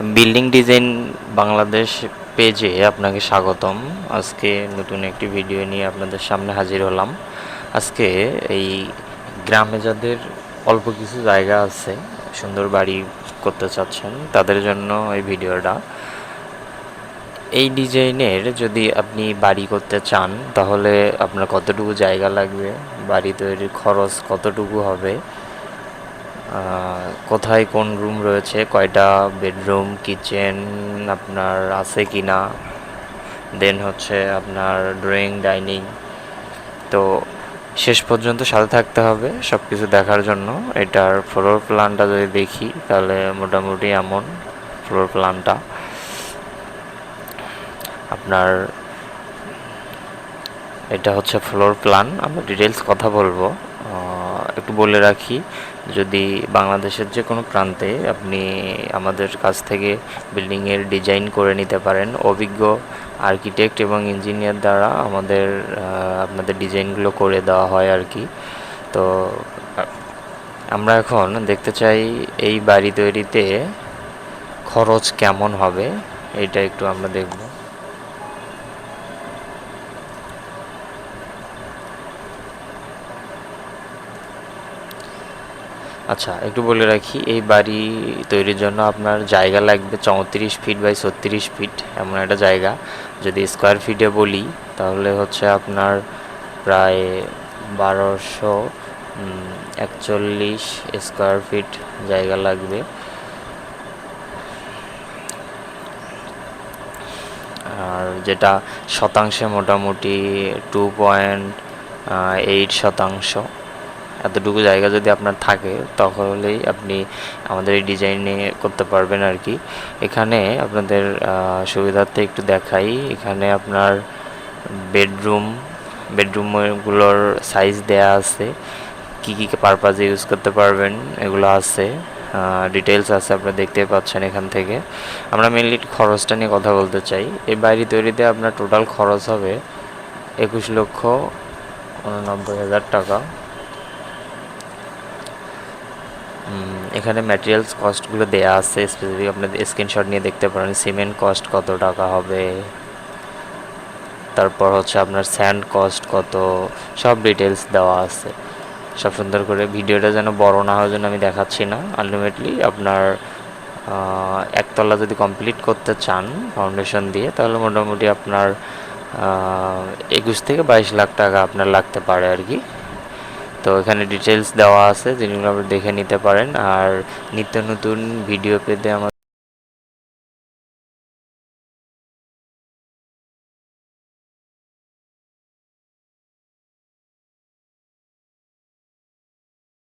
Building design Bangladesh পেজে আপনাকে স্বাগতম। আজকে নতুন একটি ভিডিও নিয়ে আপনাদের সামনে হাজির হলাম। আজকে এই গ্রামে যাদের অল্প কিছু জায়গা আছে, সুন্দর বাড়ি করতে চাচ্ছেন, তাদের জন্য এই ভিডিওটা। এই ডিজাইনের যদি আপনি বাড়ি করতে চান, তাহলে আপনার কতটুকু জায়গা লাগবে, বাড়ি তৈরির খরচ কতটুকু হবে কোথায় কোন রুম রয়েছে? কয়টা বেডরুম কিচেন আপনার আছে কি না? দেন হচ্ছে আপনার ড্রয়িং ডাইনিং তো শেষ পর্যন্ত সাথে থাকতে হবে সব কিছু দেখার জন্য। এটার ফ্লোর প্ল্যানটা যদি দেখি, তাহলে মোটামুটি এমন ফ্লোর প্ল্যানটা আপনার এটা হচ্ছে ফ্লোর প্ল্যান আমরা ডিটেলস কথা বলব। একটু বলে রাখি যদি বাংলাদেশের যে কোনো প্রান্তে আপনি আমাদের কাছ থেকে বিল্ডিংয়ের ডিজাইন করে নিতে পারেন, অভিজ্ঞ আর্কিটেক্ট এবং ইঞ্জিনিয়ার দ্বারা আমাদের আপনাদের ডিজাইনগুলো করে দেওয়া হয় আর কি। তো, আমরা এখন দেখতে চাই এই বাড়ি তৈরিতে খরচ কেমন হবে, এটা একটু আমরা দেখব। আচ্ছা একটু বলে রাখি, এই বাড়ি তৈরির জন্য আপনার জায়গা লাগবে চৌত্রিশ ফিট বাই ছত্রিশ ফিট, এমন একটা জায়গা। যদি স্কোয়ার ফিটে বলি, তাহলে হচ্ছে আপনার প্রায় বারোশো একচল্লিশ স্কোয়ার ফিট জায়গা লাগবে। আর যেটা শতাংশে মোটামুটি টু পয়েন্ট এইট শতাংশ। এতটুকু জায়গা যদি আপনার থাকে, তাহলেই আপনি আমাদের এই ডিজাইনে করতে পারবেন আর কি। এখানে আপনাদের সুবিধার্থে একটু দেখাই। এখানে আপনার বেডরুম বেডরুমগুলোর সাইজ দেয়া আছে। কী কী পারপাজে ইউজ করতে পারবেন, এগুলো আছে। ডিটেলস আছে, আপনারা দেখতে পাচ্ছেন এখান থেকে। আমরা মেনলি খরচটা নিয়ে কথা বলতে চাই। এই বাড়ি তৈরিতে আপনার টোটাল খরচ হবে একুশ লক্ষ উননব্বই হাজার টাকা। এখানে ম্যাটেরিয়ালস কস্টগুলো দেয়া আছে স্পেসিফিক আপনাদের স্ক্রিনশট নিয়ে দেখতে পারেন সিমেন্ট কস্ট কত টাকা হবে, তারপর হচ্ছে আপনার স্যান্ড কস্ট কত, সব ডিটেলস দেওয়া আছে। সব সুন্দর করে ভিডিওটা যেন বড় না হয় জন্য আমি দেখাচ্ছি না। আলটিমেটলি আপনার একতলা যদি কমপ্লিট করতে চান ফাউন্ডেশন দিয়ে, তাহলে মোটামুটি আপনার একুশ থেকে বাইশ লাখ টাকা আপনার লাগতে পারে আর কি। তো এখানে ডিটেলস দেওয়া আছে, যেগুলো আপনি দেখে নিতে পারেন। আর নিত্য নতুন ভিডিও পেতে আমার